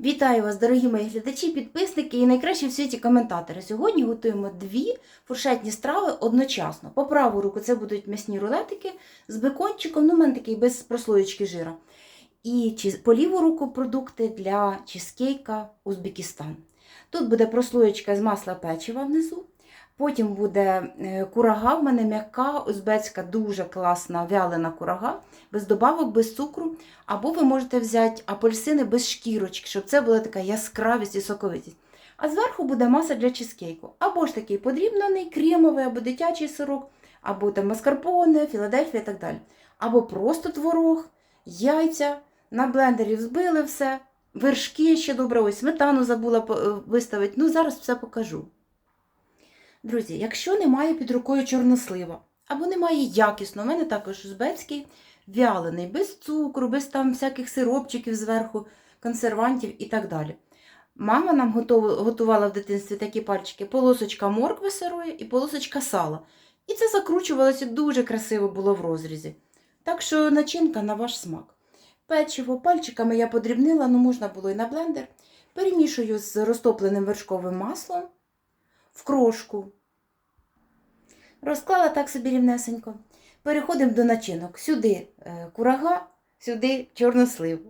Вітаю вас, дорогі мої глядачі, підписники і найкращі в світі коментатори. Сьогодні готуємо дві фуршетні страви одночасно. По праву руку це будуть м'ясні рулетики з бекончиком, ну, у мене такий без прослоєчки жира. І по ліву руку продукти для чизкейка Узбекистан. Тут буде прослоєчка з масла печива внизу. Потім буде е, курага, в мене м'яка, узбецька, дуже класна вялена курага, без добавок, без цукру. Або ви можете взяти апельсини без шкірочки, щоб це була така яскравість і соковитість. А зверху буде маса для чизкейку. Або ж такий подрібнений, кремовий, або дитячий сирок, або там маскарпоне, Філадельфія і так далі. Або просто творог, яйця, на блендері взбили все, вершки ще добре, ось сметану забула е, виставити. Ну, зараз все покажу. Друзі, якщо немає під рукою чорнослива, або немає якісно, у мене також узбецький, вялений, без цукру, без там всяких сиропчиків зверху, консервантів і так далі. Мама нам готувала в дитинстві такі пальчики: полосочка моркви сирої і полосочка сала. І це закручувалося дуже красиво було в розрізі. Так що начинка на ваш смак. Печиво пальчиками я подрібнила, ну можна було і на блендер. Перемішую з розтопленим вершковим маслом в крошку. Розклала так собі рівнесенько. Переходимо до начинок. Сюди е, курага, сюди чорнослив.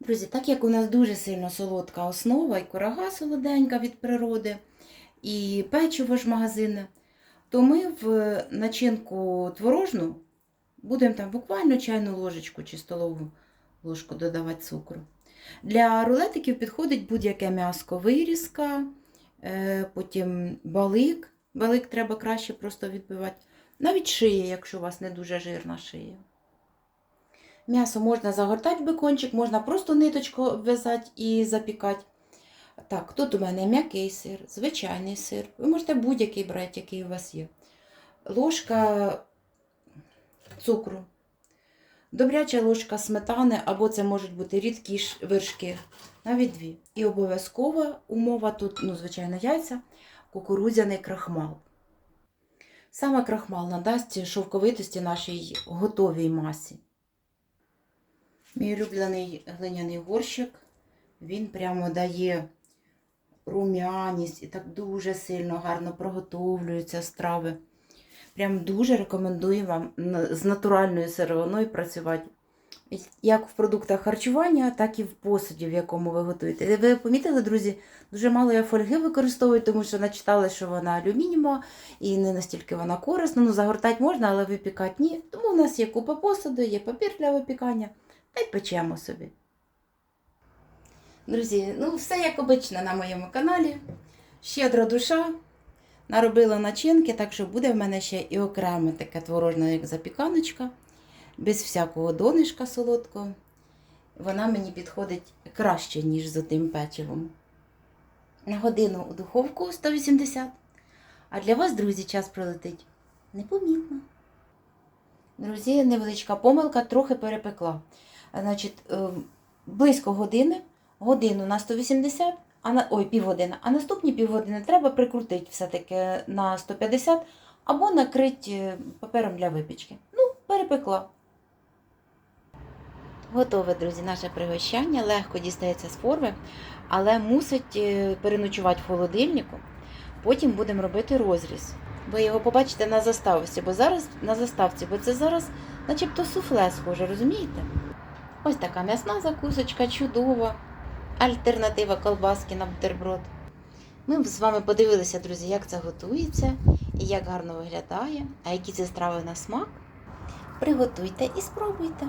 Друзі, так як у нас дуже сильно солодка основа, і курага солоденька від природи, і печиво ж магазинне, то ми в начинку творожну будемо там буквально чайну ложечку чи столову ложку додавати цукру. Для рулетиків підходить будь-яке м'яско вирізка, е, потім балик. Балик треба краще просто відбивати. Навіть шия, якщо у вас не дуже жирна шия. М'ясо можна загортати в бекончик, можна просто ниточку обв'язати і запікати. Так, тут у мене м'який сир, звичайний сир. Ви можете будь-який брати, який у вас є. Ложка цукру, добряча ложка сметани, або це можуть бути рідкі вершки, навіть дві. І обов'язкова умова тут, ну, звичайно, яйця, кукурудзяний крахмал. Саме крахмал надасть шовковитості нашій готовій масі. Мій улюблений глиняний горщик, він прямо дає рум'яність і так дуже сильно гарно проготовлюються страви. Прям дуже рекомендую вам з натуральною сировиною працювати. Як в продуктах харчування, так і в посуді, в якому ви готуєте. Ви помітили, друзі, дуже мало я фольги використовую, тому що начитала, що вона алюмінієва і не настільки вона корисна. Ну, загортати можна, але випікати ні. Тому у нас є купа посуду, є папір для випікання, та й печемо собі. Друзі, ну все як обично на моєму каналі. Щедра душа. Наробила начинки, так що буде в мене ще і окреме таке творожне, як запіканочка, без всякого донишка солодкого. Вона мені підходить краще, ніж з тим печивом. На годину у духовку 180. А для вас, друзі, час пролетить непомітно. Друзі, невеличка помилка, трохи перепекла. Значить, е, близько години, годину на 180, а на ой, півгодини, а наступні півгодини треба прикрутити все-таки на 150 або накрити е, папером для випічки. Ну, перепекла. Готове, друзі, наше пригощання. Легко дістається з форми, але мусить е, переночувати в холодильнику. Потім будемо робити розріз. Ви його побачите на заставці, бо зараз на заставці, бо це зараз начебто суфле схоже, розумієте? Ось така м'ясна закусочка, чудова. Альтернатива колбаски на бутерброд. Ми з вами подивилися, друзі, як це готується і як гарно виглядає, а які це страви на смак. Приготуйте і спробуйте.